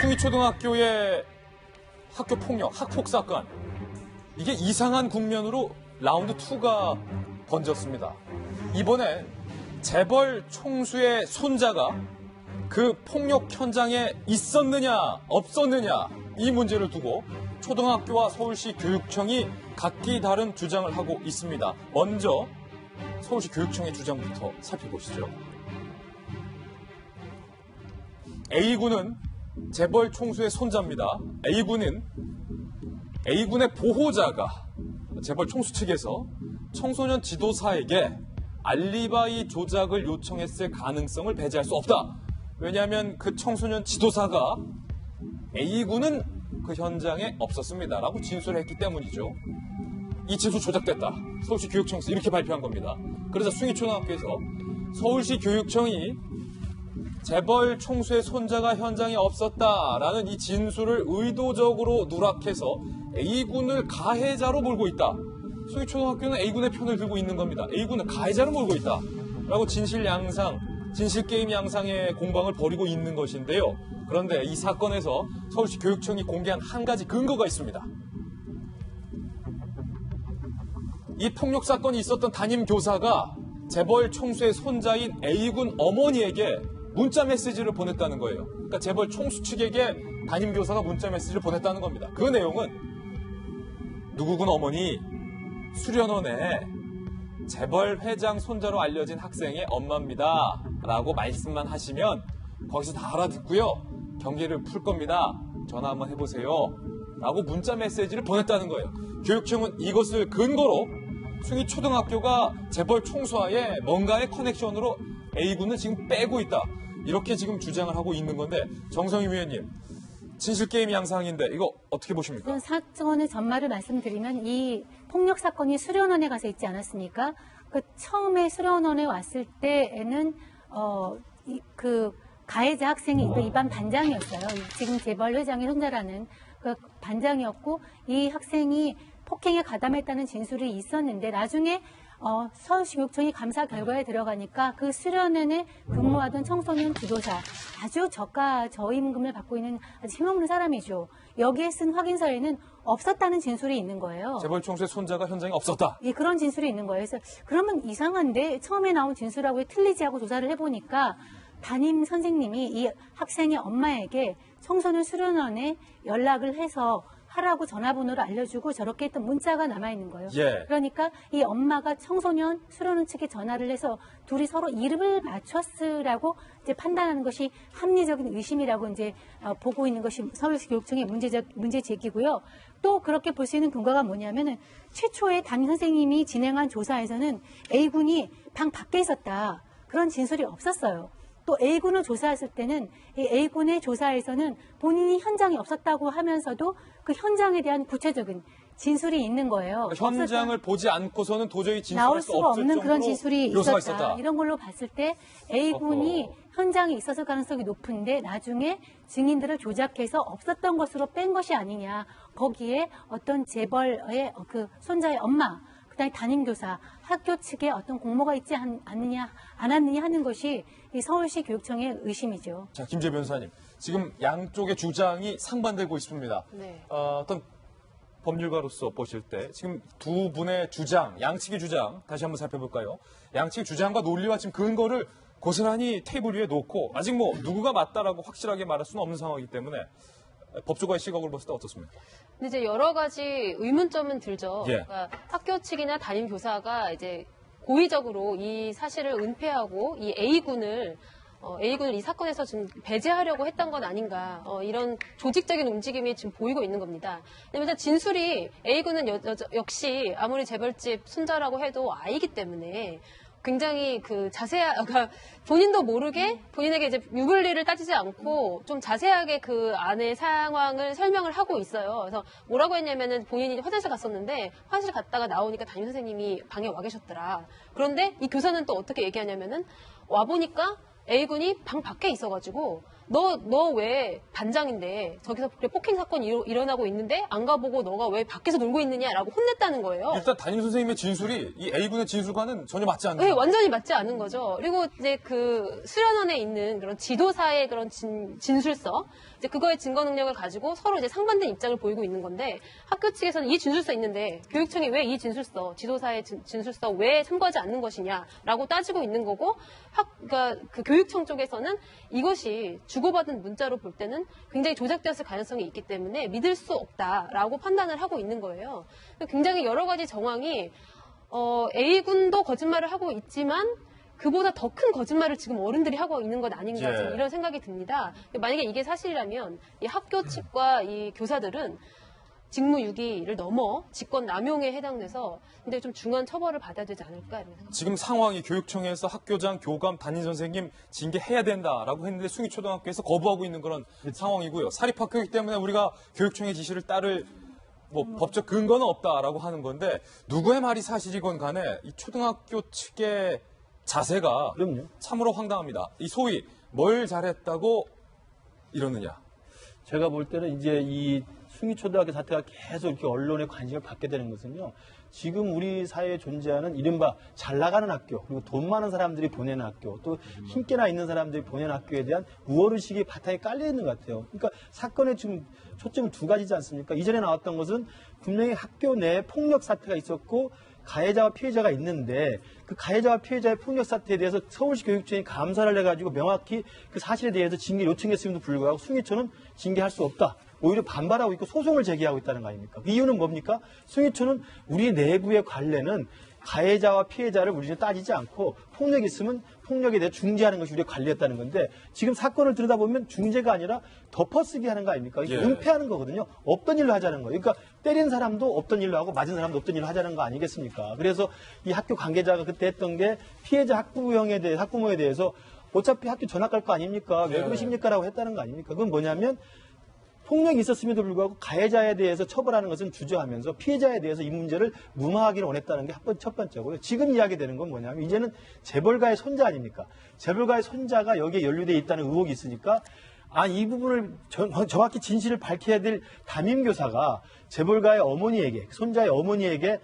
숭이초등학교의 학교 폭력, 학폭 사건. 이게 이상한 국면으로 라운드 2가 번졌습니다. 이번에 재벌 총수의 손자가 그 폭력 현장에 있었느냐, 없었느냐, 이 문제를 두고 초등학교와 서울시 교육청이 각기 다른 주장을 하고 있습니다. 먼저 서울시 교육청의 주장부터 살펴보시죠. A군은 재벌 총수의 손자입니다. A군은 A군의 보호자가 재벌 총수 측에서 청소년 지도사에게 알리바이 조작을 요청했을 가능성을 배제할 수 없다. 왜냐하면 그 청소년 지도사가 A군은 그 현장에 없었습니다. 라고 진술을 했기 때문이죠. 이 진술 조작됐다. 서울시 교육청에서 이렇게 발표한 겁니다. 그래서 숭이초등학교에서 서울시 교육청이 재벌 총수의 손자가 현장에 없었다라는 이 진술을 의도적으로 누락해서 A군을 가해자로 몰고 있다. 숭이초등학교는 A군의 편을 들고 있는 겁니다. A군은 가해자로 몰고 있다. 라고 진실 양상, 진실 게임 양상의 공방을 벌이고 있는 것인데요. 그런데 이 사건에서 서울시 교육청이 공개한 한 가지 근거가 있습니다. 이 폭력 사건이 있었던 담임 교사가 재벌 총수의 손자인 A군 어머니에게 문자 메시지를 보냈다는 거예요. 그러니까 재벌 총수 측에게 담임 교사가 문자 메시지를 보냈다는 겁니다. 그 내용은 누구군 어머니 수련원에 재벌 회장 손자로 알려진 학생의 엄마입니다. 라고 말씀만 하시면 거기서 다 알아듣고요. 경계를 풀 겁니다. 전화 한번 해보세요. 라고 문자 메시지를 보냈다는 거예요. 교육청은 이것을 근거로 숭이 초등학교가 재벌 총수와의 뭔가의 커넥션으로 A군을 지금 빼고 있다. 이렇게 지금 주장을 하고 있는 건데 정성희 위원님 진실 게임 양상인데 이거 어떻게 보십니까? 사건의 전말을 말씀드리면 이 폭력 사건이 수련원에 가서 있지 않았습니까? 그 처음에 수련원에 왔을 때에는 어, 이, 그 가해자 학생이 그 이반 반장이었어요. 지금 재벌 회장의 손자라는 그 반장이었고 이 학생이 폭행에 가담했다는 진술이 있었는데 나중에 어, 서울시 교육청이 감사 결과에 들어가니까 그 수련원에 근무하던 청소년 지도사 아주 저가 저임금을 받고 있는 아주 힘없는 사람이죠. 여기에 쓴 확인서에는 없었다는 진술이 있는 거예요. 재벌 총수의 손자가 현장에 없었다. 예, 그런 진술이 있는 거예요. 그래서 그러면 이상한데 처음에 나온 진술하고 틀리지 하고 조사를 해보니까 담임 선생님이 이 학생의 엄마에게 청소년 수련원에 연락을 해서 하라고 전화번호를 알려주고 저렇게 했던 문자가 남아있는 거예요. 예. 그러니까 이 엄마가 청소년 수련원 측에 전화를 해서 둘이 서로 이름을 맞췄으라고 이제 판단하는 것이 합리적인 의심이라고 이제 어, 보고 있는 것이 서울시 교육청의 문제적 문제 제기고요. 또 그렇게 볼 수 있는 근거가 뭐냐면은 최초에 담임 선생님이 진행한 조사에서는 A군이 방 밖에 있었다 그런 진술이 없었어요. 또 A군을 조사했을 때는 이 A군의 조사에서는 본인이 현장에 없었다고 하면서도 그 현장에 대한 구체적인 진술이 있는 거예요. 그러니까 현장을. 보지 않고서는 도저히 진술할 나올 수 수가 없는 그런 진술이 있었다. 있었다. 이런 걸로 봤을 때 A군이 어허. 현장에 있었을 가능성이 높은데 나중에 증인들을 조작해서 없었던 것으로 뺀 것이 아니냐. 거기에 어떤 재벌의 그 손자의 엄마, 그다음에 담임교사, 학교 측에 어떤 공모가 있지 않, 않느냐, 않았느냐 하는 것이 이 서울시 교육청의 의심이죠. 자, 김재 변호사님. 지금 양쪽의 주장이 상반되고 있습니다. 네. 어, 어떤 법률가로서 보실 때 지금 두 분의 주장, 양측의 주장 다시 한번 살펴볼까요? 양측의 주장과 논리와 지금 근거를 고스란히 테이블 위에 놓고 아직 뭐 누구가 맞다라고 확실하게 말할 수는 없는 상황이기 때문에 법조가의 시각으로 봤을 때 어떻습니까? 근데 이제 여러 가지 의문점은 들죠. 예. 그러니까 학교 측이나 담임 교사가 이제 고의적으로 이 사실을 은폐하고 이 A군을 어, A군을 이 사건에서 좀 배제하려고 했던 건 아닌가 어, 이런 조직적인 움직임이 지금 보이고 있는 겁니다. 왜냐면 진술이 A군은 여- 여- 역시 아무리 재벌집 손자라고 해도 아이기 때문에 굉장히 그 자세한 그러니까 본인도 모르게 본인에게 이제 유불리를 따지지 않고 좀 자세하게 그 안의 상황을 설명을 하고 있어요. 그래서 뭐라고 했냐면은 본인이 화장실 갔었는데 화장실 갔다가 나오니까 담임 선생님이 방에 와 계셨더라. 그런데 이 교사는 또 어떻게 얘기하냐면은 와 보니까 A군이 방 밖에 있어가지고 너 너 왜 반장인데 저기서 그래 폭행 사건이 일어, 일어나고 있는데 안 가보고 너가 왜 밖에서 놀고 있느냐라고 혼냈다는 거예요. 일단 담임 선생님의 진술이 이 A군의 진술과는 전혀 맞지 않는 네, 완전히 맞지 않은 거죠. 그리고 이제 그 수련원에 있는 그런 지도사의 그런 진, 진술서, 이제 그거의 증거 능력을 가지고 서로 이제 상반된 입장을 보이고 있는 건데 학교 측에서는 이 진술서 있는데 교육청이 왜 이 진술서, 지도사의 진, 진술서 왜 참고하지 않는 것이냐라고 따지고 있는 거고, 학, 그러니까 그 교육청 쪽에서는 이것이 주 고받은 문자로 볼 때는 굉장히 조작되었을 가능성이 있기 때문에 믿을 수 없다라고 판단을 하고 있는 거예요. 굉장히 여러 가지 정황이 어, A군도 거짓말을 하고 있지만 그보다 더 큰 거짓말을 지금 어른들이 하고 있는 것 아닌가 예. 이런 생각이 듭니다. 만약에 이게 사실이라면 이 학교 측과 이 교사들은 직무유기를 넘어 직권 남용에 해당돼서 근데 좀 중한 처벌을 받아야 되지 않을까 이런 생각. 지금 상황이 교육청에서 학교장, 교감, 담임 선생님 징계해야 된다라고 했는데 숭이초등학교에서 거부하고 있는 그런 상황이고요. 사립학교이기 때문에 우리가 교육청의 지시를 따를 뭐 법적 근거는 없다라고 하는 건데 누구의 말이 사실이건 간에 이 초등학교 측의 자세가 그럼요. 참으로 황당합니다. 이 소위 뭘 잘했다고 이러느냐. 제가 볼 때는 이제 이 숭이초등학교 사태가 계속 이렇게 언론의 관심을 받게 되는 것은요. 지금 우리 사회에 존재하는 이른바 잘 나가는 학교, 그리고 돈 많은 사람들이 보내는 학교, 또 힘께나 있는 사람들이 보내는 학교에 대한 우월의식이 바탕에 깔려 있는 것 같아요. 그러니까 사건의 지금 초점은 두 가지지 않습니까? 이전에 나왔던 것은 분명히 학교 내에 폭력 사태가 있었고 가해자와 피해자가 있는데 그 가해자와 피해자의 폭력 사태에 대해서 서울시 교육청이 감사를 해가지고 명확히 그 사실에 대해서 징계 요청했음에도 불구하고 숭이초는 징계할 수 없다. 오히려 반발하고 있고 소송을 제기하고 있다는 거 아닙니까? 그 이유는 뭡니까? 숭이초는 우리 내부의 관례는 가해자와 피해자를 우리는 따지지 않고 폭력이 있으면 폭력에 대해 중재하는 것이 우리의 관리였다는 건데 지금 사건을 들여다보면 중재가 아니라 덮어쓰기 하는 거 아닙니까? 예. 은폐하는 거거든요. 없던 일로 하자는 거예요. 그러니까 때린 사람도 없던 일로 하고 맞은 사람도 없던 일로 하자는 거 아니겠습니까? 그래서 이 학교 관계자가 그때 했던 게 피해자 학부형에 대해 학부모에 대해서 어차피 학교 전학 갈 거 아닙니까? 왜 예. 그러십니까 라고 했다는 거 아닙니까? 그건 뭐냐면 폭력이 있었음에도 불구하고 가해자에 대해서 처벌하는 것은 주저하면서 피해자에 대해서 이 문제를 무마하기를 원했다는 게 첫 번째고요. 지금 이야기되는 건 뭐냐면 이제는 재벌가의 손자 아닙니까? 재벌가의 손자가 여기에 연루돼 있다는 의혹이 있으니까 아, 이 부분을 정- 정확히 진실을 밝혀야 될 담임교사가 재벌가의 어머니에게, 손자의 어머니에게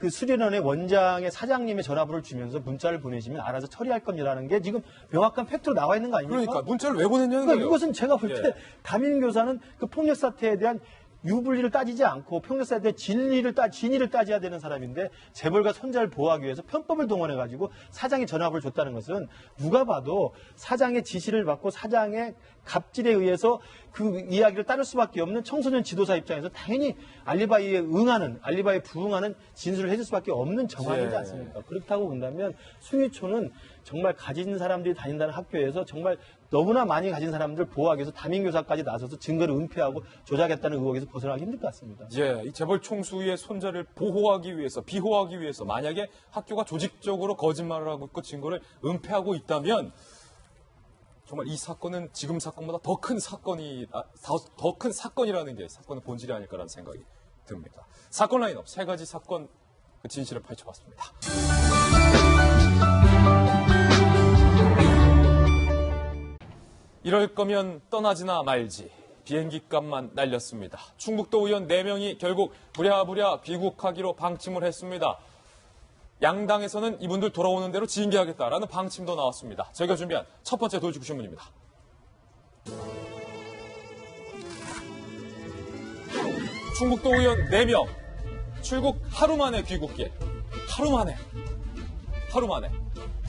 그 수련원의 원장의 사장님의 전화번호를 주면서 문자를 보내시면 알아서 처리할 겁니다라는 게 지금 명확한 팩트로 나와 있는 거 아닙니까? 그러니까 문자를 왜 보냈냐는 그러니까 거예요. 이것은 제가 볼때 예. 담임 교사는 그 폭력 사태에 대한 유불리를 따지지 않고 폭력 사태의 진리를 따 진위를 따져야 되는 사람인데 재벌가 손자를 보호하기 위해서 편법을 동원해 가지고 사장이 전화번호를 줬다는 것은 누가 봐도 사장의 지시를 받고 사장의 갑질에 의해서 그 이야기를 따를 수밖에 없는 청소년 지도사 입장에서 당연히 알리바이에 응하는 알리바이에 부응하는 진술을 해줄 수밖에 없는 정황이지 예. 않습니까? 그렇다고 본다면 숭이초는 정말 가진 사람들이 다닌다는 학교에서 정말 너무나 많이 가진 사람들 보호하기 위해서 담임교사까지 나서서 증거를 은폐하고 조작했다는 의혹에서 벗어나기 힘들 것 같습니다. 예, 이 재벌 총수의 손자를 보호하기 위해서, 비호하기 위해서 만약에 학교가 조직적으로 거짓말을 하고 있고 증거를 은폐하고 있다면 정말 이 사건은 지금 사건보다 더 큰 사건이 아, 더큰 사건이라는 게 사건의 본질이 아닐까라는 생각이 듭니다. 사건 라인업 세 가지 사건 그 진실을 파헤쳐봤습니다. 이럴 거면 떠나지나 말지. 비행기 값만 날렸습니다. 충북도 의원 4명이 결국 부랴부랴 귀국하기로 방침을 했습니다. 양당에서는 이분들 돌아오는 대로 징계하겠다라는 방침도 나왔습니다. 저희가 준비한 첫 번째 도지구 신문입니다. 충북도 의원 4명 출국 하루 만에 귀국길. 하루 만에. 하루 만에.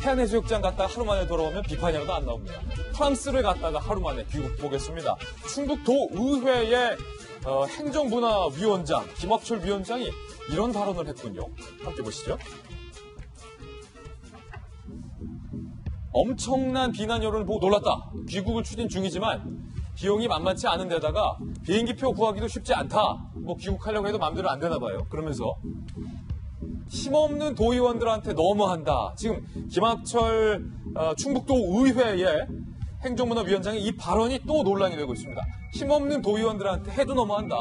해안해수욕장 갔다가 하루 만에 돌아오면 비판이라도 안 나옵니다. 프랑스를 갔다가 하루 만에 귀국 보겠습니다. 충북도 의회의 어, 행정문화위원장 김학철 위원장이 이런 발언을 했군요. 함께 보시죠. 엄청난 비난 여론을 보고 놀랐다. 귀국을 추진 중이지만 비용이 만만치 않은 데다가 비행기표 구하기도 쉽지 않다. 뭐 귀국하려고 해도 마음대로 안 되나 봐요. 그러면서 힘없는 도의원들한테 너무한다. 지금 김학철 어, 충북도 의회의 행정문화위원장의 이 발언이 또 논란이 되고 있습니다. 힘없는 도의원들한테 해도 너무한다.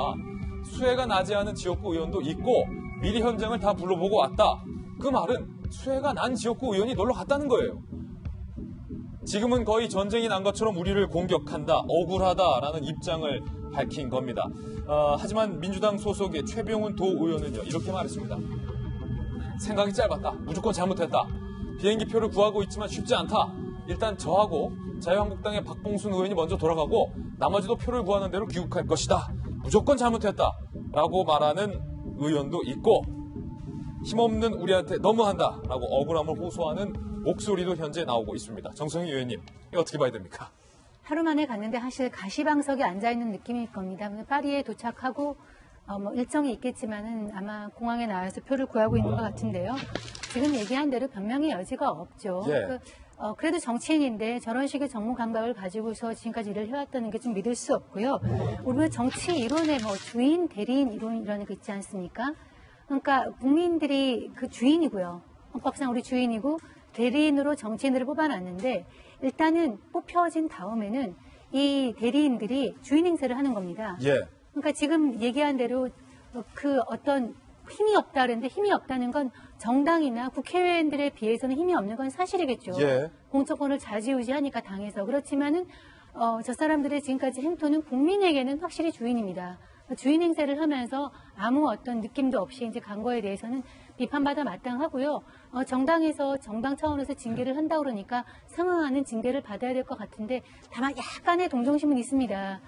수혜가 나지 않은 지역구 의원도 있고 미리 현장을 다 불러보고 왔다. 그 말은 수혜가 난 지역구 의원이 놀러 갔다는 거예요. 지금은 거의 전쟁이 난 것처럼 우리를 공격한다, 억울하다라는 입장을 밝힌 겁니다. 어, 하지만 민주당 소속의 최병훈 도 의원은요 이렇게 말했습니다. 생각이 짧았다. 무조건 잘못했다. 비행기 표를 구하고 있지만 쉽지 않다. 일단 저하고 자유한국당의 박봉순 의원이 먼저 돌아가고 나머지도 표를 구하는 대로 귀국할 것이다. 무조건 잘못했다. 라고 말하는 의원도 있고 힘없는 우리한테 너무한다. 라고 억울함을 호소하는 목소리도 현재 나오고 있습니다. 정성희 의원님, 어떻게 봐야 됩니까? 하루 만에 갔는데 사실 가시방석에 앉아 있는 느낌일 겁니다. 파리에 도착하고 어, 뭐 일정이 있겠지만은 아마 공항에 나와서 표를 구하고 있는 것 같은데요. 지금 얘기한 대로 변명의 여지가 없죠. 예. 그, 어, 그래도 정치인인데 저런 식의 정무 감각을 가지고서 지금까지 일을 해왔다는 게 좀 믿을 수 없고요. 우리가 정치 이론에 뭐 주인, 대리인 이론이라는 거 있지 않습니까? 그러니까 국민들이 그 주인이고요. 헌법상 우리 주인이고 대리인으로 정치인들을 뽑아놨는데 일단은 뽑혀진 다음에는 이 대리인들이 주인 행세를 하는 겁니다. 예. 그러니까 지금 얘기한 대로 그 어떤 힘이 없다 그랬는데 힘이 없다는 건 정당이나 국회의원들에 비해서는 힘이 없는 건 사실이겠죠. 예. 공천권을 좌지우지하니까 당해서 그렇지만은 어, 저 사람들의 지금까지 행토는 국민에게는 확실히 주인입니다. 주인 행세를 하면서 아무 어떤 느낌도 없이 이제 간 거에 대해서는 비판받아 마땅하고요. 어, 정당에서 정당 차원에서 징계를 한다 그러니까 상응하는 징계를 받아야 될 것 같은데 다만 약간의 동정심은 있습니다.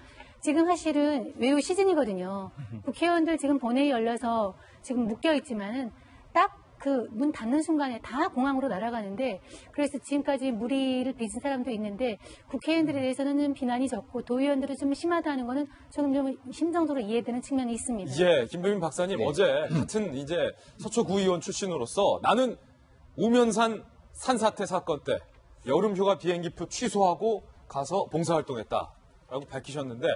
지금 사실은 외유 시즌이거든요. 국회의원들 지금 본회의 열려서 지금 묶여 있지만은 딱 그 문 닫는 순간에 다 공항으로 날아가는데 그래서 지금까지 무리를 빚은 사람도 있는데 국회의원들에 대해서는 비난이 적고 도의원들은 좀 심하다는 거는 조금 좀 심정적으로 이해되는 측면이 있습니다. 예, 김병민 박사님 네. 어제 같은 이제 서초 구의원 출신으로서 나는 우면산 산사태 사건 때 여름휴가 비행기표 취소하고 가서 봉사활동했다 라고 밝히셨는데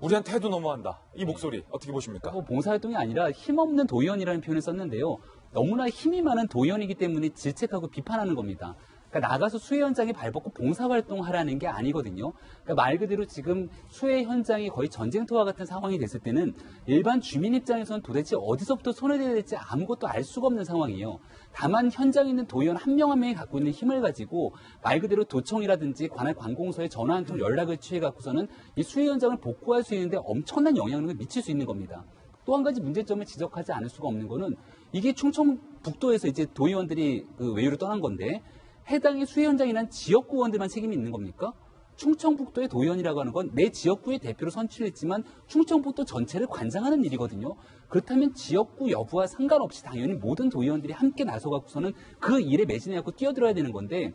우리한테 해도 너무한다. 이 목소리 어떻게 보십니까? 뭐 봉사활동이 아니라 힘없는 도의원이라는 표현을 썼는데요. 너무나 힘이 많은 도의원이기 때문에 질책하고 비판하는 겁니다. 그러니까 나가서 수해 현장에 발벗고 봉사활동 하라는 게 아니거든요. 그러니까 말 그대로 지금 수해 현장이 거의 전쟁터와 같은 상황이 됐을 때는 일반 주민 입장에서는 도대체 어디서부터 손을 대야 될지 아무것도 알 수가 없는 상황이에요. 다만 현장에 있는 도의원 한 명 한 명이 갖고 있는 힘을 가지고 말 그대로 도청이라든지 관할 관공서에 전화 한 통 연락을 취해 갖고서는 이 수해 현장을 복구할 수 있는데 엄청난 영향력을 미칠 수 있는 겁니다. 또 한 가지 문제점을 지적하지 않을 수가 없는 거는 이게 충청북도에서 이제 도의원들이 그 외유로 떠난 건데 해당의 수해 현장이란 지역구원들만 책임이 있는 겁니까? 충청북도의 도의원이라고 하는 건 내 지역구의 대표로 선출했지만 충청북도 전체를 관장하는 일이거든요. 그렇다면 지역구 여부와 상관없이 당연히 모든 도의원들이 함께 나서갖고서는 그 일에 매진해갖고 뛰어들어야 되는 건데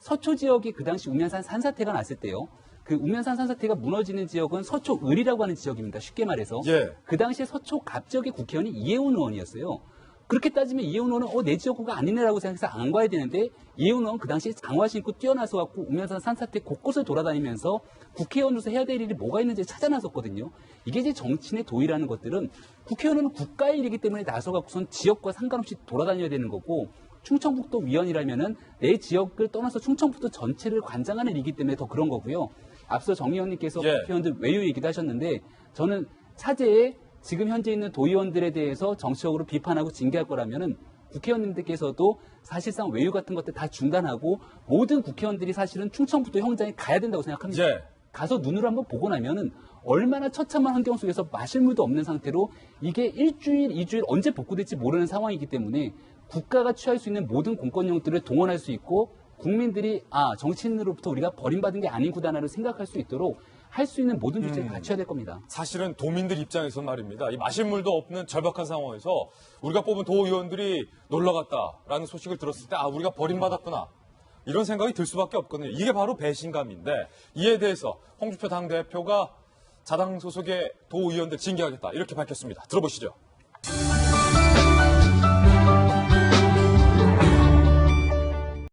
서초 지역이 그 당시 우면산 산사태가 났을 때요. 그 우면산 산사태가 무너지는 지역은 서초을이라고 하는 지역입니다. 쉽게 말해서. 예. 그 당시에 서초 갑 지역의 국회의원이 이해운 의원이었어요. 그렇게 따지면 의원은 어, 내 지역구가 아니네라고 생각해서 안 가야 되는데 의원은 그 당시에 강화 신고 뛰어나서 갖고 우면산 산사태 곳곳을 돌아다니면서 국회의원으로서 해야 될 일이 뭐가 있는지 찾아 나섰거든요. 이게 이제 정치인의 도의라는 것들은 국회의원은 국가의 일이기 때문에 나서 갖고선 지역과 상관없이 돌아다녀야 되는 거고 충청북도 위원이라면은 내 지역을 떠나서 충청북도 전체를 관장하는 일이기 때문에 더 그런 거고요. 앞서 정 의원님께서 예. 국회의원들 외유 얘기도 하셨는데 저는 차제에 지금 현재 있는 도의원들에 대해서 정치적으로 비판하고 징계할 거라면은 국회의원님들께서도 사실상 외유 같은 것들 다 중단하고 모든 국회의원들이 사실은 충청북도 형장에 가야 된다고 생각합니다. 예. 가서 눈으로 한번 보고 나면은 얼마나 처참한 환경 속에서 마실 물도 없는 상태로 이게 일주일, 이주일 언제 복구될지 모르는 상황이기 때문에 국가가 취할 수 있는 모든 공권력들을 동원할 수 있고 국민들이 아 정치인으로부터 우리가 버림받은 게 아니구나를 생각할 수 있도록 할 수 있는 모든 조치를 갖춰야 될 겁니다. 사실은 도민들 입장에서 말입니다. 이 마실 물도 없는 절박한 상황에서 우리가 뽑은 도의원들이 놀러 갔다라는 소식을 들었을 때 아 우리가 버림받았구나 이런 생각이 들 수밖에 없거든요. 이게 바로 배신감인데 이에 대해서 홍준표 당 대표가 자당 소속의 도의원들 징계하겠다 이렇게 밝혔습니다. 들어보시죠.